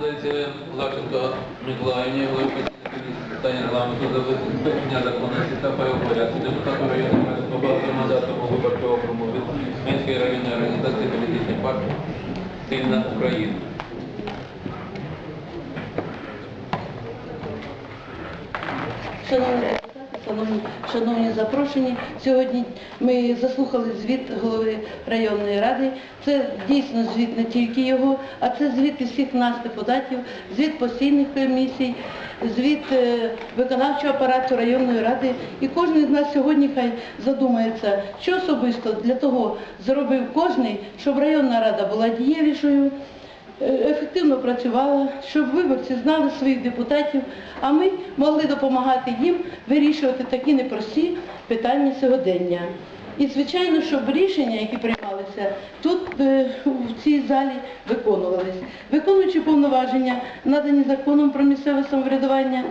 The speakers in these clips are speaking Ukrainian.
надається Лавченко Миколаївні, питань регламенту за визначення законності та правопорядку депутату району по виборчого округу від Менської районної організації політичної партії Сильна Україна. Шановні шановні, запрошені, сьогодні ми заслухали звіт голови районної ради. Це дійсно звіт не тільки його, а це звіт і всіх нас, депутатів, звіт постійних комісій, звіт е, виконавчого апарату районної ради. І кожен з нас сьогодні хай задумається, що особисто для того зробив кожний, щоб районна рада була дієвішою ефективно працювала, щоб виборці знали своїх депутатів, а ми могли допомагати їм вирішувати такі непрості питання сьогодення. І, звичайно, щоб рішення, які приймалися тут, е, в цій залі, виконувались. Виконуючи повноваження, надані законом про місцеве самоврядування,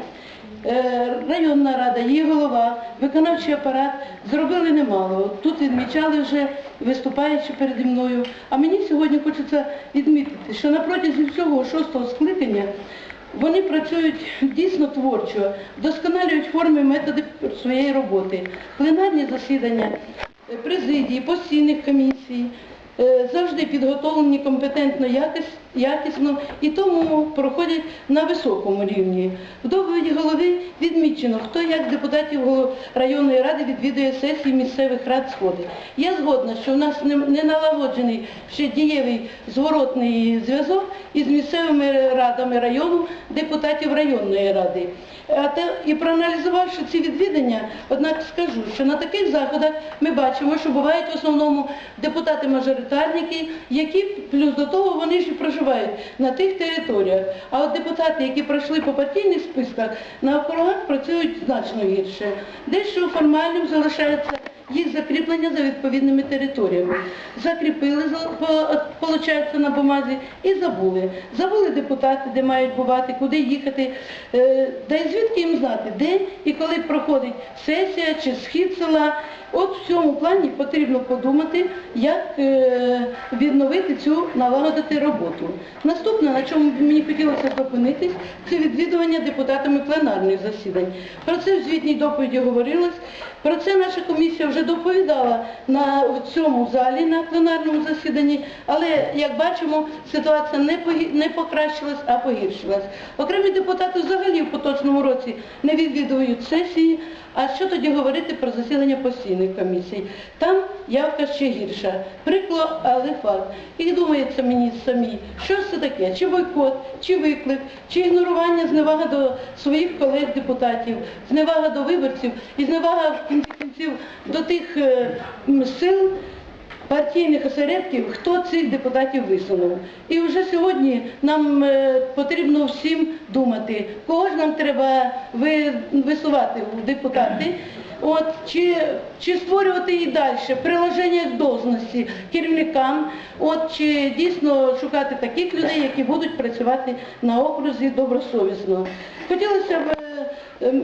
районна рада, її голова, виконавчий апарат зробили немало. Тут відмічали вже виступаючи переді мною. А мені сьогодні хочеться відмітити, що на протязі всього шостого скликання вони працюють дійсно творчо, вдосконалюють форми методи своєї роботи. Пленарні засідання, е, президії, постійних комісій, е, завжди підготовлені компетентно, якіс- якісно і тому проходять на високому рівні. В доповіді голови відмічено, хто як депутатів районної ради відвідує сесії місцевих рад сходи. Я згодна, що в нас не, налагоджений ще дієвий зворотний зв'язок із місцевими радами району депутатів районної ради. І проаналізувавши ці відвідання, однак скажу, що на таких заходах ми бачимо, що бувають в основному депутати-мажоритарники, які плюс до того вони ж і проживають на тих територіях. А от депутати, які пройшли по партійних списках, на округах працюють значно гірше. Дещо формальним залишається їх закріплення за відповідними територіями. Закріпили, виходить, на бумазі і забули. Забули депутати, де мають бувати, куди їхати, е, та й звідки їм знати, де і коли проходить сесія чи схід села. От в цьому плані потрібно подумати, як е, відновити цю налагодити роботу. Наступне, на чому мені хотілося зупинитись, це відвідування депутатами пленарних засідань. Про це в звітній доповіді говорилось. Про це наша комісія вже доповідала на цьому залі на пленарному засіданні, але як бачимо, ситуація не не покращилась, а погіршилась. Окремі депутати взагалі в поточному році не відвідують сесії. А що тоді говорити про засідання постійних комісій? Там явка ще гірша. Прикло, але факт. І думається мені самі, що це таке? Чи бойкот, чи виклик, чи ігнорування зневага до своїх колег-депутатів, зневага до виборців і зневага в кінці кінців до тих е, сил, партійних осередків, хто цих депутатів висунув. І вже сьогодні нам е, потрібно всім думати, кого ж нам треба висувати в депутати. От, чи, чи створювати і далі приложення к должності керівникам, от, чи дійсно шукати таких людей, які будуть працювати на окрузі добросовісно. Хотілося б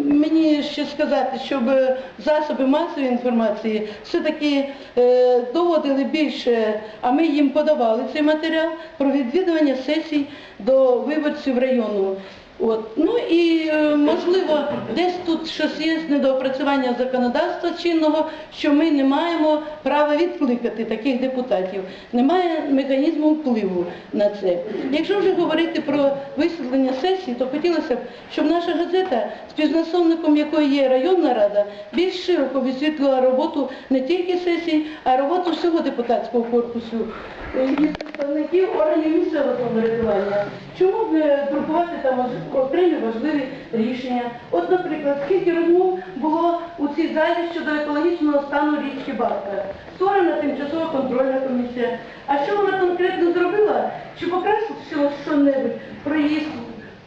мені ще сказати, щоб е, засоби масової інформації все-таки е, доводили більше, а ми їм подавали цей матеріал про відвідування сесій до виборців району. От. Ну і е, можливо, десь тут щось є недоопрацювання законодавства чинного, що ми не маємо права відкликати таких депутатів. Немає механізму впливу на це. Якщо вже говорити про висвітлення сесії, то хотілося б, щоб наша газета, співзасновником якої є районна рада, більш широко висвітлила роботу не тільки сесій, а роботу всього депутатського корпусу е, представників органів місцевого самоврядування. Чому б не друкувати там окремі важливі рішення? От, наприклад, скільки розмов було у цій залі щодо екологічного стану річки Барка. Створена тимчасова контрольна комісія. А що вона конкретно зробила? Чи покращила що-небудь проїзд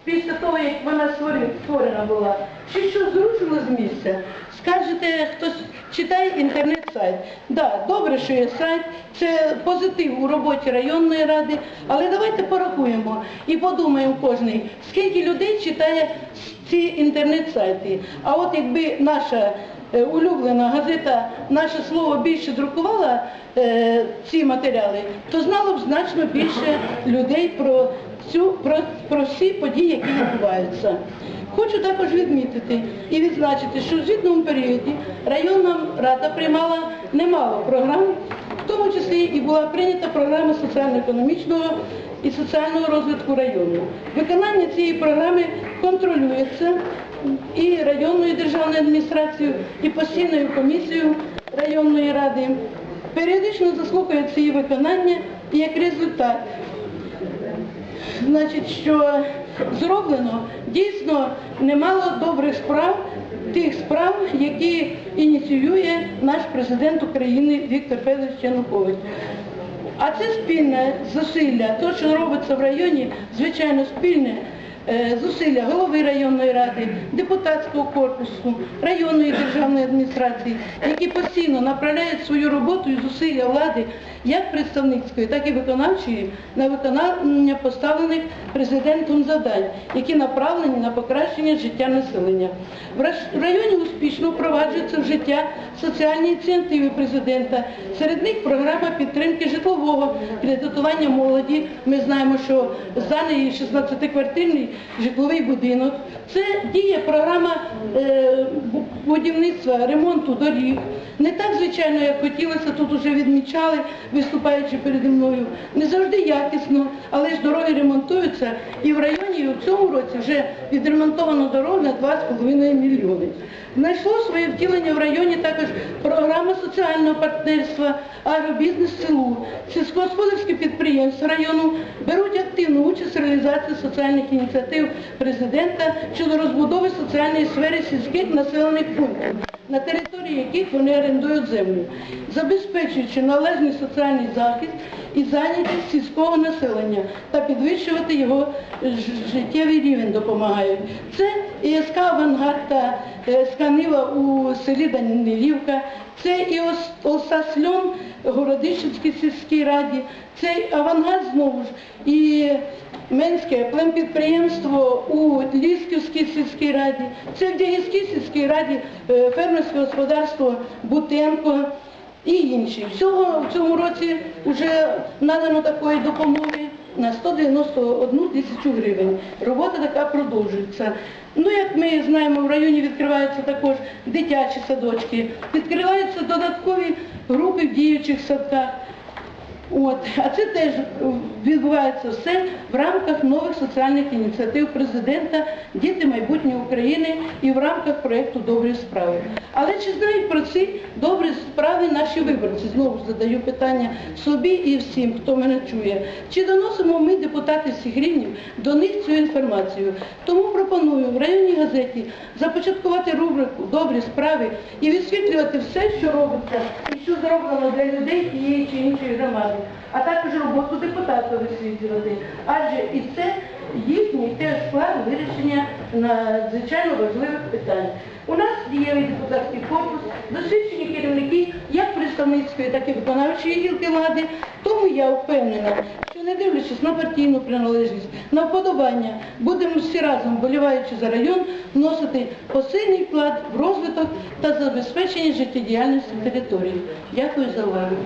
після того, як вона створена була? Чи що зрушило з місця? Скажете, хтось читає інтернет-сайт. Да, добре, що є сайт, це позитив у роботі районної ради, але давайте порахуємо і подумаємо кожний, скільки людей читає ці інтернет-сайти. А от якби наша е, улюблена газета наше слово більше друкувала е, ці матеріали, то знало б значно більше людей про всю, про, про всі події, які відбуваються. Хочу також відмітити і відзначити, що в звітному періоді районна рада приймала немало програм, в тому числі і була прийнята програма соціально-економічного і соціального розвитку району. Виконання цієї програми контролюється і районною державною адміністрацією, і постійною комісією районної ради. Періодично заслухається її виконання і як результат значить, що зроблено? Дійсно немало добрих справ, тих справ, які ініціює наш президент України Віктор Федорович Янукович. А це спільне зусилля, те, що робиться в районі, звичайно, спільне зусилля голови районної ради, депутатського корпусу, районної державної адміністрації, які постійно направляють свою роботу і зусилля влади, як представницької, так і виконавчої, на виконання поставлених президентом завдань, які направлені на покращення життя населення. В районі успішно впроваджуються в життя соціальні ініціативи президента. Серед них програма підтримки житлового кредитування молоді. Ми знаємо, що зданий 16-квартирний житловий будинок. Це діє програма е, будівництва, ремонту доріг. Не так, звичайно, як хотілося, тут вже відмічали, виступаючи переді мною. Не завжди якісно, але ж дороги ремонтуються. І в районі і в цьому році вже відремонтовано дорог на 2,5 мільйони. Знайшло своє втілення в районі також програма соціального партнерства, агробізнес селу. Сільськогосподарські підприємства району беруть активну участь в реалізації соціальних ініціатив президента щодо розбудови соціальної сфери сільських населених пунктів, на території яких вони орендують землю, забезпечуючи належний соціальний захист і зайнятість сільського населення та підвищувати його життєвий рівень допомагають. Це ІСК «Авангард» та «Сканива» у селі Данилівка, це і Ос- Осасльон Городищенській сільській раді, це авангард знову ж. І Менське племпідприємство у Лісківській сільській раді, це в Дягівській сільській раді е, фермерське господарство Бутенко і інші. Всього в цьому році вже надано такої допомоги на 191 тисячу гривень. Робота така продовжується. Ну, як ми знаємо, в районі відкриваються також дитячі садочки, відкриваються додаткові групи в діючих садках. От, а це теж відбувається все в рамках нових соціальних ініціатив президента Діти майбутнє України і в рамках проєкту Добрі справи. Але чи знають про ці добрі справи наші виборці? Знову задаю питання собі і всім, хто мене чує. Чи доносимо ми, депутати всіх рівнів, до них цю інформацію? Тому пропоную в районній газеті започаткувати рубрику Добрі справи і відсвітлювати все, що робиться і що зроблено для людей тієї чи іншої громади, а також роботу депутата висвітлювати. Адже і це їхній теж вклад вирішення надзвичайно важливих питань. У нас дієвий депутатський корпус, досвідчені керівники як представницької, так і виконавчої гілки влади. Тому я впевнена, що не дивлячись на партійну приналежність, на вподобання, будемо всі разом, боліваючи за район, вносити посильний вклад в розвиток та забезпечення життєдіяльності території. Дякую за увагу.